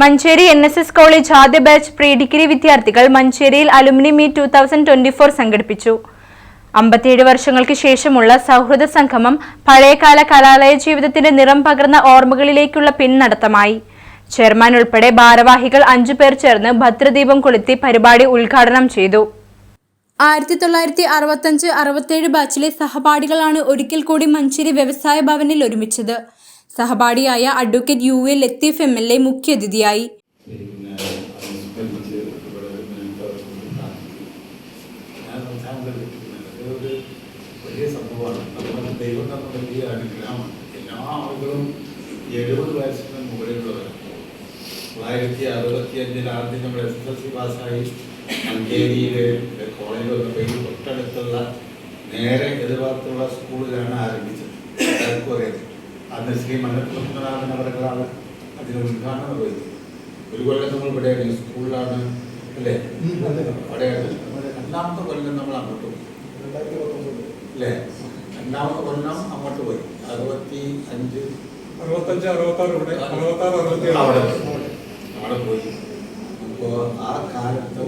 Manjeri N S S college ആദ്യ batch pre degree വിദ്യാർത്ഥികൾ മഞ്ചേരിയിൽ alumni meet two thousand twenty four സംഘടിപ്പിച്ചു. അമ്പത്തിയേഴ് വർഷങ്ങൾക്ക് ശേഷമുള്ള സൗഹൃദ സംഗമം പഴയകാല കലാലയ ജീവിതത്തിന്റെ നിറം പകർന്ന ഓർമ്മകളിലേക്കുള്ള പിൻനടത്തമായി ചെയർമാൻ ഉൾപ്പെടെ ഭാരവാഹികൾ അഞ്ചു പേർ ചേർന്ന് ഭദ്രദീപം കൊളുത്തി പരിപാടി ഉദ്ഘാടനം ചെയ്തു. ആയിരത്തി തൊള്ളായിരത്തി അറുപത്തഞ്ച് അറുപത്തേഴ് ബാച്ചിലെ സഹപാഠികളാണ് ഒരിക്കൽ കൂടി മഞ്ചേരി വ്യവസായ ഭവനിൽ ഒരുമിച്ചത്. സഹപാഠിയായ advocate U A Latheef M L A മുഖ്യാതിഥിയായി പിന്നെ അനുസ്മരിച്ച് ഇവിടെ നിന്നവർക്ക് ഞാൻ സംസാരിക്കുന്നത് ഒരു വലിയ സംഭവമാണ് നമ്മുടെ ദൈവം തന്ന വലിയ അനുഗ്രഹമാണ് എല്ലാ ആളുകളും എഴുപത് വയസ്സിന് മുകളിലുള്ളവരാണ് തൊള്ളായിരത്തി അറുപത്തി അഞ്ചിൽ ആദ്യം നമ്മൾ എസ് എസ് എൽ സി പാസ്സായി മഞ്ചേരിയിലെ കോളേജ് വന്നപ്പോൾ തൊട്ടടുത്തുള്ള നേരെ എതിർഭാഗത്തുള്ള സ്കൂളിലാണ് ആരംഭിച്ചത് എല്ലാവർക്കും അറിയാം അന്ന് ശ്രീ മലപ്പുറനാഥൻ അവർക്കാണ് അതിന് ഉദ്ഘാടനം നിർവഹിച്ചത് ഒരു കൊല്ലം നമ്മൾ ഇവിടെ സ്കൂളിലാണ് അല്ലേ? അവിടെ രണ്ടാമത്തെ കൊല്ലം നമ്മൾ അങ്ങോട്ട് പോയി. അല്ലേ? രണ്ടാമത്തെ കൊല്ലം അങ്ങോട്ട് പോയി. അറുപത്തി അഞ്ച് അറുപത്തഞ്ച് അറുപത്താറ് അറുപത്തി അവിടെ അവിടെ പോയി. അപ്പോ ആ കാലത്ത്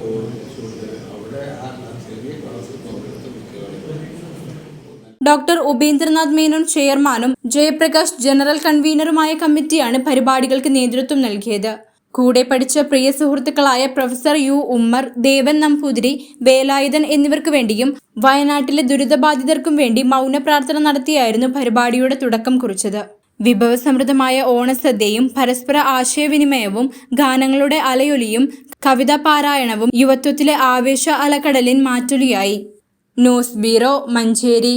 ഡോക്ടർ ഉപേന്ദ്രനാഥ് മേനോൻ ചെയർമാനും ജയപ്രകാശ് ജനറൽ കൺവീനറുമായ കമ്മിറ്റിയാണ് പരിപാടികൾക്ക് നേതൃത്വം നൽകിയത്. കൂടെ പഠിച്ച പ്രിയ സുഹൃത്തുക്കളായ പ്രൊഫസർ യു ഉമ്മർ ദേവൻ നമ്പൂതിരി വേലായുധൻ എന്നിവർക്ക് വേണ്ടിയും വയനാട്ടിലെ ദുരിതബാധിതർക്കും വേണ്ടി മൗന പ്രാർത്ഥന നടത്തിയായിരുന്നു പരിപാടിയുടെ തുടക്കം കുറിച്ചത്. വിഭവസമൃദ്ധമായ ഓണസദ്യയും പരസ്പര ആശയവിനിമയവും ഗാനങ്ങളുടെ അലയൊലിയും കവിതാ പാരായണവും യുവത്വത്തിലെ ആവേശ അലകടലിൻ മാറ്റൊലിയായി. News bureau Manjeri.